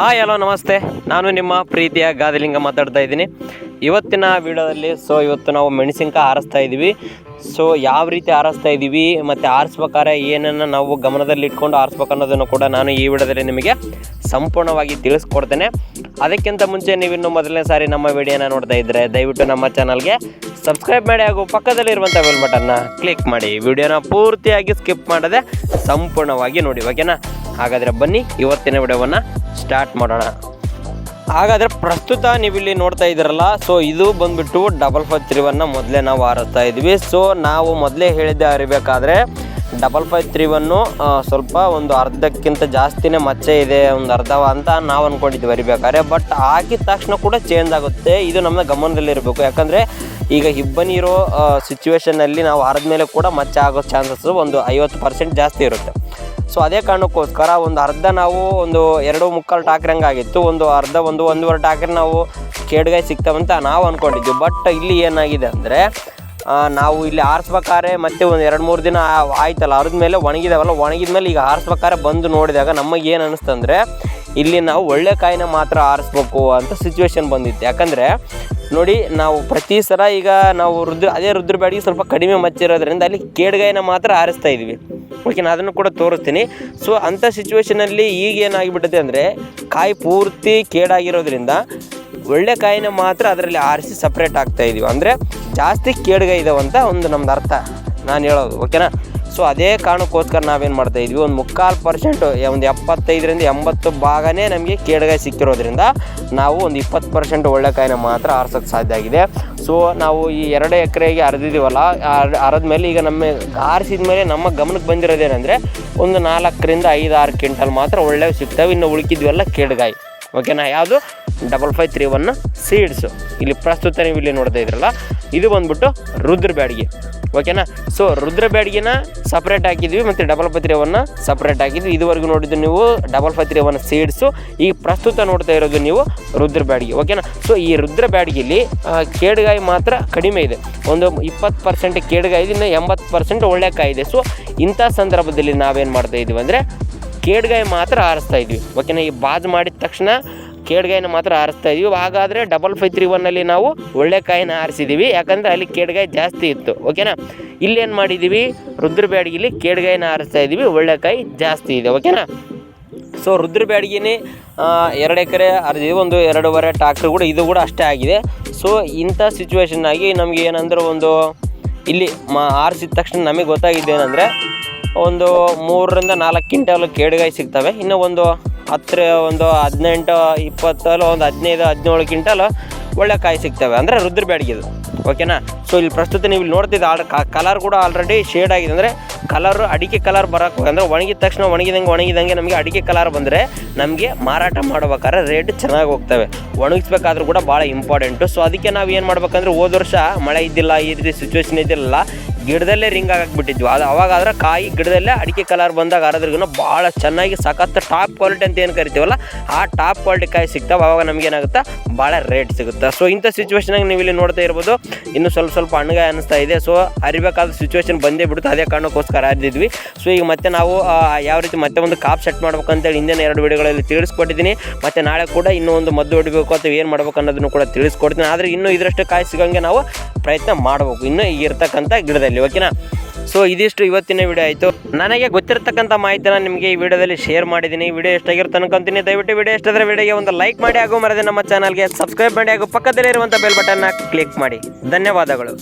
Hi hello ನಮಸ್ತೆ. ನಾನು ನಿಮ್ಮ ಪ್ರೀತಿಯ ಗಾದಿಲಿಂಗ ಮಾತಾಡ್ತಾ ಇದ್ದೀನಿ. ಇವತ್ತಿನ ವಿಡಿಯೋದಲ್ಲಿ ಸೊ ಇವತ್ತು ನಾವು ಮೆಣಸಿನ್ಕಾಯಿ ಆರಿಸ್ತಾ ಇದ್ದೀವಿ. ಸೊ ಯಾವ ರೀತಿ ಆರಿಸ್ತಾ ಇದ್ದೀವಿ, ಮತ್ತು ಆರಿಸ್ಬೇಕಾದ್ರೆ ಏನನ್ನು ನಾವು ಗಮನದಲ್ಲಿ ಇಟ್ಕೊಂಡು ಆರಿಸ್ಬೇಕು ಅನ್ನೋದನ್ನು ಕೂಡ ನಾನು ಈ ವಿಡಿಯೋದಲ್ಲಿ ನಿಮಗೆ ಸಂಪೂರ್ಣವಾಗಿ ತಿಳಿಸ್ಕೊಡ್ತೇನೆ. ಅದಕ್ಕಿಂತ ಮುಂಚೆ ನೀವಿನ್ನು ಮೊದಲನೇ ಸಾರಿ ನಮ್ಮ ವಿಡಿಯೋನ ನೋಡ್ತಾ ಇದ್ದರೆ ದಯವಿಟ್ಟು ನಮ್ಮ ಚಾನಲ್ಗೆ ಸಬ್ಸ್ಕ್ರೈಬ್ ಮಾಡಿ ಹಾಗೂ ಪಕ್ಕದಲ್ಲಿರುವಂಥ ಬೆಲ್ ಬಟನ್ನ ಕ್ಲಿಕ್ ಮಾಡಿ. ವಿಡಿಯೋನ ಪೂರ್ತಿಯಾಗಿ ಸ್ಕಿಪ್ ಮಾಡದೆ ಸಂಪೂರ್ಣವಾಗಿ ನೋಡಿ ಓಕೆನಾ ಹಾಗಾದರೆ ಬನ್ನಿ, ಇವತ್ತಿನ ವಿಡಿಯೋವನ್ನು ಸ್ಟಾರ್ಟ್ ಮಾಡೋಣ. ಹಾಗಾದರೆ ಪ್ರಸ್ತುತ ನೀವು ಇಲ್ಲಿ ನೋಡ್ತಾ ಇದ್ದೀರಲ್ಲ ಸೊ ಇದು ಬಂದ್ಬಿಟ್ಟು ಡಬಲ್ ಫೈವ್ ತ್ರೀವನ್ನು ಮೊದಲೇ ನಾವು ಹಾರಿಸ್ತಾ ಇದ್ವಿ. ಸೊ ನಾವು ಮೊದಲೇ ಹೇಳಿದ್ದೆ ಅರಿಬೇಕಾದ್ರೆ ಡಬಲ್ ಫೈವ್ ತ್ರೀವನ್ನು ಸ್ವಲ್ಪ ಒಂದು ಅರ್ಧಕ್ಕಿಂತ ಜಾಸ್ತಿನೇ ಮಚ್ಚೆ ಇದೆ, ಒಂದು ಅರ್ಧ ಅಂತ ನಾವು ಅಂದ್ಕೊಂಡಿದ್ವಿ ಅರಿಬೇಕಾದ್ರೆ. ಬಟ್ ಹಾಕಿದ ತಕ್ಷಣ ಕೂಡ ಚೇಂಜ್ ಆಗುತ್ತೆ. ಇದು ನಮ್ಮ ಗಮನದಲ್ಲಿರಬೇಕು ಯಾಕಂದರೆ ಈಗ ಇಬ್ಬನಿರೋ ಇರೋ ಸಿಚುವೇಶನ್ನಲ್ಲಿ ನಾವು ಮೇಲೆ ಕೂಡ ಮಚ್ಚೆ ಆಗೋ ಚಾನ್ಸಸ್ ಒಂದು ಐವತ್ತು ಪರ್ಸೆಂಟ್ ಜಾಸ್ತಿ ಇರುತ್ತೆ. ಸೊ ಅದೇ ಕಾರಣಕ್ಕೋಸ್ಕರ ಒಂದು ಅರ್ಧ ನಾವು ಒಂದು ಎರಡು ಮುಕ್ಕಾಲು ಟಾಕ್ರಂಗೆ ಆಗಿತ್ತು. ಒಂದು ಅರ್ಧ, ಒಂದು ಒಂದೂವರೆ ಟಾಕ್ರೆ ನಾವು ಕೇಡ್ಗಾಯಿ ಸಿಗ್ತಾವಂತ ನಾವು ಅಂದ್ಕೊಂಡಿದ್ವಿ ಬಟ್ ಇಲ್ಲಿ ಏನಾಗಿದೆ ಅಂದರೆ ನಾವು ಇಲ್ಲಿ ಆರಿಸ್ಬೇಕಾದ್ರೆ ಮತ್ತೆ ಒಂದು ಎರಡು ಮೂರು ದಿನ ಆಯ್ತಲ್ಲ, ಅರ್ದ ಮೇಲೆ ಒಣಗಿದಾವಲ್ಲ ಒಣಗಿದ ಮೇಲೆ ಈಗ ಆರಿಸ್ಬೇಕಾದ್ರೆ ಬಂದು ನೋಡಿದಾಗ ನಮಗೆ ಏನು ಅನ್ನಿಸ್ತಂದರೆ ಇಲ್ಲಿ ನಾವು ಒಳ್ಳೆ ಕಾಯಿನ ಮಾತ್ರ ಆರಿಸ್ಬೇಕು ಅಂತ ಸಿಚುವೇಶನ್ ಬಂದಿತ್ತು. ಯಾಕಂದರೆ, ನೋಡಿ ನಾವು ಪ್ರತಿ ಸಲ ಈಗ ನಾವು ರುದ್ರ, ಅದೇ ರುದ್ರ ಬ್ಯಾಡಿಗೆ ಸ್ವಲ್ಪ ಕಡಿಮೆ ಮಚ್ಚಿರೋದ್ರಿಂದ ಅಲ್ಲಿ ಕೇಡ್ಗಾಯಿನ ಮಾತ್ರ ಆರಿಸ್ತಾ ಇದ್ವಿ. ಓಕೆ ನಾನು ಅದನ್ನು ಕೂಡ ತೋರಿಸ್ತೀನಿ. ಸೊ ಅಂಥ ಸಿಚುವೇಷನಲ್ಲಿ ಈಗ ಏನಾಗಿಬಿಟ್ಟಿದೆ ಅಂದರೆ, ಕಾಯಿ ಪೂರ್ತಿ ಕೇಡಾಗಿರೋದ್ರಿಂದ ಒಳ್ಳೆ ಕಾಯಿನ ಮಾತ್ರ ಅದರಲ್ಲಿ ಆರಿಸಿ ಸಪ್ರೇಟ್ ಆಗ್ತಾ ಇದೀವಿ. ಅಂದರೆ ಜಾಸ್ತಿ ಕೇಡ್ಗೈದವಂತ ಒಂದು ನಮ್ದು ಅರ್ಥ. ನಾನು ಹೇಳೋದು ಓಕೆನಾ ಸೊ ಅದೇ ಕಾರಣಕ್ಕೋಸ್ಕರ ನಾವೇನು ಮಾಡ್ತಾ ಇದ್ವಿ, ಒಂದು ಮುಕ್ಕಾಲು ಪರ್ಸೆಂಟು ಒಂದು ಎಪ್ಪತ್ತೈದರಿಂದ ಎಂಬತ್ತು ಭಾಗನೇ ನಮಗೆ ಕೇಡಗಾಯಿ ಸಿಕ್ಕಿರೋದ್ರಿಂದ ನಾವು ಒಂದು ಇಪ್ಪತ್ತು ಪರ್ಸೆಂಟ್ ಒಳ್ಳೆ ಕಾಯಿನ ಮಾತ್ರ ಆರ್ಸೋಕ್ಕೆ ಸಾಧ್ಯ ಆಗಿದೆ. ಸೊ ನಾವು ಈ ಎರಡು ಎಕರೆಗೆ ಅರ್ದಿದ್ದೀವಲ್ಲ ಅರದ ಮೇಲೆ ಈಗ ನಮ್ಮ ಆರಿಸಿದ ಮೇಲೆ ನಮ್ಮ ಗಮನಕ್ಕೆ ಬಂದಿರೋದೇನೆಂದರೆ ಒಂದು ನಾಲ್ಕರಿಂದ ಐದು ಆರು ಕ್ವಿಂಟಲ್ ಮಾತ್ರ ಒಳ್ಳೆಯ ಸಿಗ್ತವೆ, ಇನ್ನು ಉಳಿಕಿದ್ವೆಲ್ಲ ಕೇಡಗಾಯಿ ಓಕೆನಾ ಯಾವುದು? Double five three one seeds ಇಲ್ಲಿ ಪ್ರಸ್ತುತ ನೀವು ಇಲ್ಲಿ ನೋಡ್ತಾ ಇದ್ರಲ್ಲ, ಇದು ಬಂದ್ಬಿಟ್ಟು ರುದ್ರ ಬ್ಯಾಡಿಗೆ ಓಕೆನಾ? ಸೊ ರುದ್ರ ಬ್ಯಾಡಿಗೆನ ಸಪ್ರೇಟ್ ಹಾಕಿದ್ವಿ ಮತ್ತು ಡಬಲ್ ಪತ್ರಿಯವನ್ನು ಸಪ್ರೇಟ್ ಹಾಕಿದ್ವಿ. ಇದುವರೆಗೂ ನೋಡಿದ್ದು ನೀವು ಡಬಲ್ ಪತ್ರಿಯವನ್ನ ಸೀಡ್ಸು ಈಗ ಪ್ರಸ್ತುತ ನೋಡ್ತಾ ಇರೋದು ನೀವು ರುದ್ರ ಬ್ಯಾಡಿಗೆ, ಓಕೆನಾ? ಸೊ ಈ ರುದ್ರ ಬ್ಯಾಡಿಗೆಲಿ ಕೇಡುಗಾಯಿ ಮಾತ್ರ ಕಡಿಮೆ ಇದೆ. ಒಂದು ಇಪ್ಪತ್ತು ಪರ್ಸೆಂಟ್ ಕೇಡುಗಾಯಿ ಇದೆ, ಇನ್ನು ಎಂಬತ್ತು ಪರ್ಸೆಂಟ್ ಒಳ್ಳೆ ಕಾಯಿ ಇದೆ. ಸೊ ಇಂಥ ಸಂದರ್ಭದಲ್ಲಿ ನಾವೇನು ಮಾಡ್ತಾ ಇದ್ದೀವಿ ಅಂದರೆ, ಕೇಡುಗಾಯಿ ಮಾತ್ರ ಆರಿಸ್ತಾ ಇದ್ವಿ. ಓಕೆನಾ? ಈ ಬಾಜ್ ಮಾಡಿದ ತಕ್ಷಣ ಕೇಡ್ಗಾಯಿನ ಮಾತ್ರ ಆರಿಸ್ತಾ ಇದೀವಿ. ಹಾಗಾದರೆ ಡಬಲ್ ಫೈವ್ ತ್ರೀ ಒನ್ನಲ್ಲಿ ನಾವು ಒಳ್ಳೆ ಕಾಯಿನ ಆರಿಸಿದ್ದೀವಿ ಯಾಕಂದರೆ ಅಲ್ಲಿ ಕೇಡ್ಗಾಯಿ ಜಾಸ್ತಿ ಇತ್ತು. ಓಕೆನಾ ಇಲ್ಲೇನು ಮಾಡಿದ್ದೀವಿ ರುದ್ರ ಬ್ಯಾಡಗಿಲಿ ಕೇಡ್ಗಾಯಿನ ಆರಿಸ್ತಾ ಇದ್ದೀವಿ ಒಳ್ಳೆ ಕಾಯಿ ಜಾಸ್ತಿ ಇದೆ. ಓಕೆನಾ ಸೊ ರುದ್ರ ಬ್ಯಾಡಗಿನೇ ಎರಡು ಎಕರೆ ಅರ್ಜಿ ಒಂದು ಎರಡೂವರೆ ಟ್ರಾಕ್ಟ್ರ್ ಕೂಡ ಇದು ಕೂಡ ಅಷ್ಟೇ ಆಗಿದೆ. ಸೊ ಇಂಥ ಸಿಚುವೇಶನ್ ಆಗಿ ನಮಗೆ ಏನಂದ್ರೆ ಒಂದು ಇಲ್ಲಿ ಮಾ, ಆರಿಸಿದ ತಕ್ಷಣ ನಮಗೆ ಗೊತ್ತಾಗಿದ್ದೇನೆಂದರೆ ಒಂದು ಮೂರರಿಂದ ನಾಲ್ಕು ಕ್ವಿಂಟಲ್ ಕೇಡುಗಾಯಿ ಸಿಗ್ತವೆ. ಇನ್ನು ಒಂದು ಹತ್ತಿರ ಒಂದು ಹದಿನೆಂಟು, ಇಪ್ಪತ್ತಲ್ಲ, ಒಂದು ಹದಿನೈದು, ಹದಿನೇಳು ಕ್ವಿಂಟಲ್ ಒಳ್ಳೆ ಕಾಯಿ ಸಿಗ್ತವೆ. ಅಂದರೆ ರುದ್ರ ಬ್ಯಾಡಗಿದು ಓಕೆನಾ? ಸೊ ಇಲ್ಲಿ ಪ್ರಸ್ತುತ ನೀವು ಇಲ್ಲಿ ನೋಡ್ತಿದ್ದ ಆಲ್ ಕಲರ್ ಕೂಡ ಆಲ್ರೆಡಿ ಶೇಡ್ ಆಗಿದೆ. ಅಂದರೆ ಕಲರು ಅಡಿಕೆ ಕಲರ್ ಬರೋಕ್ಕೆ ಅಂದರೆ ಒಣಗಿದ ತಕ್ಷಣ ಒಣಗಿದಂಗೆ ಒಣಗಿದಂಗೆ ನಮಗೆ ಅಡಿಕೆ ಕಲರ್ ಬಂದರೆ ನಮಗೆ ಮಾರಾಟ ಮಾಡ್ಬೇಕಾದ್ರೆ ರೇಟ್ ಚೆನ್ನಾಗಿ ಹೋಗ್ತವೆ. ಒಣಗಿಸ್ಬೇಕಾದ್ರೂ ಕೂಡ ಭಾಳ ಇಂಪಾರ್ಟೆಂಟು ಸೊ ಅದಕ್ಕೆ ನಾವು ಏನು ಮಾಡ್ಬೇಕಂದ್ರೆ ಹೋದ ವರ್ಷ ಮಳೆ ಇದ್ದಿಲ್ಲ, ಈ ರೀತಿ ಸಿಚುವೇಶನ್ ಇದ್ದಿಲ್ಲ ಗಿಡದಲ್ಲೇ ರಿಂಗ್ ಬಿಟ್ಟಿದ್ವಿ ಅದು ಅವಾಗಾದ್ರೆ ಕಾಯಿ ಗಿಡದಲ್ಲೇ ಅಡಿಕೆ ಕಲರ್ ಬಂದಾಗ ಆರೋದ್ರಿಗೂ ಭಾಳ ಚೆನ್ನಾಗಿ ಸಖತ್ತು ಟಾಪ್ ಕ್ವಾಲಿಟಿ ಅಂತ ಏನು ಕರಿತೀವಲ್ಲ, ಆ ಟಾಪ್ ಕ್ವಾಲಿಟಿ ಕಾಯಿ ಸಿಗ್ತಾವೆ. ಅವಾಗ ನಮ್ಗೆ ಏನಾಗುತ್ತೆ? ಭಾಳ ರೇಟ್ ಸಿಗುತ್ತೆ. ಸೊ ಇಂಥ ಸಿಚುವೇಶನಾಗ ನೀವು ಇಲ್ಲಿ ನೋಡ್ತಾ ಇರ್ಬೋದು. ಇನ್ನು ಸ್ವಲ್ಪ ಸ್ವಲ್ಪ ಹಣ್ಣುಗಾಯಿ ಅನಿಸ್ತಾ ಇದೆ. ಸೊ ಅರಿಬೇಕಾದ ಸಿಚುವೇಶನ್ ಬಂದೇ ಬಿಡುತ್ತೆ. ಅದೇ ಕಾರಣಕ್ಕೋಸ್ಕರ ಅರಿದಿದ್ವಿ ಸೊ ಈಗ ಮತ್ತೆ ನಾವು ಯಾವ ರೀತಿ ಮತ್ತೆ ಒಂದು ಕಾಪ್ ಸೆಟ್ ಮಾಡ್ಬೇಕಂತೇಳಿ ಹಿಂದಿನ ಎರಡು ವಿಡಿಯೋಗಳಲ್ಲಿ ತಿಳಿಸ್ಕೊಟ್ಟಿದ್ದೀನಿ. ಮತ್ತು ನಾಳೆ ಕೂಡ ಇನ್ನೂ ಒಂದು ಮದ್ದು ಹೊಡಿಬೇಕು ಅಥವಾ ಏನು ಮಾಡ್ಬೇಕು ಅನ್ನೋದನ್ನು ಕೂಡ ತಿಳಿಸ್ಕೊಡ್ತೀನಿ. ಆದರೆ ಇನ್ನೂ ಇದರಷ್ಟು ಕಾಯಿ ಸಿಗೋಂಗೆ ನಾವು ಪ್ರಯತ್ನ ಮಾಡಬೇಕು. ಇನ್ನೂ ಇರ್ತಕ್ಕಂಥ ಗಿಡದಲ್ಲಿ ಓಕೆನಾ ಸೊ ಇದಿಷ್ಟು ಇವತ್ತಿನ ವಿಡಿಯೋ ಆಯಿತು. ನನಗೆ ಗೊತ್ತಿರತಕ್ಕಂಥ ಮಾಹಿತಿನ ನಿಮಗೆ ಈ ವಿಡಿಯೋದಲ್ಲಿ ಶೇರ್ ಮಾಡಿದ್ದೀನಿ. ವಿಡಿಯೋ ಎಷ್ಟಾಗಿರುತ್ತೆ ಅನ್ಕೊಂತೀನಿ ದಯವಿಟ್ಟು ವಿಡಿಯೋ ಎಷ್ಟಾದರೆ ವಿಡಿಯೋಗೆ ಒಂದು ಲೈಕ್ ಮಾಡಿ. ಹಾಗೂ ಮರದೆ ನಮ್ಮ ಚಾನಲ್ಗೆ ಸಬ್ಸ್ಕ್ರೈಬ್ ಮಾಡಿ. ಹಾಗೂ ಪಕ್ಕದಲ್ಲಿರುವಂಥ ಬೆಲ್ ಬಟನ್ನ ಕ್ಲಿಕ್ ಮಾಡಿ. ಧನ್ಯವಾದಗಳು.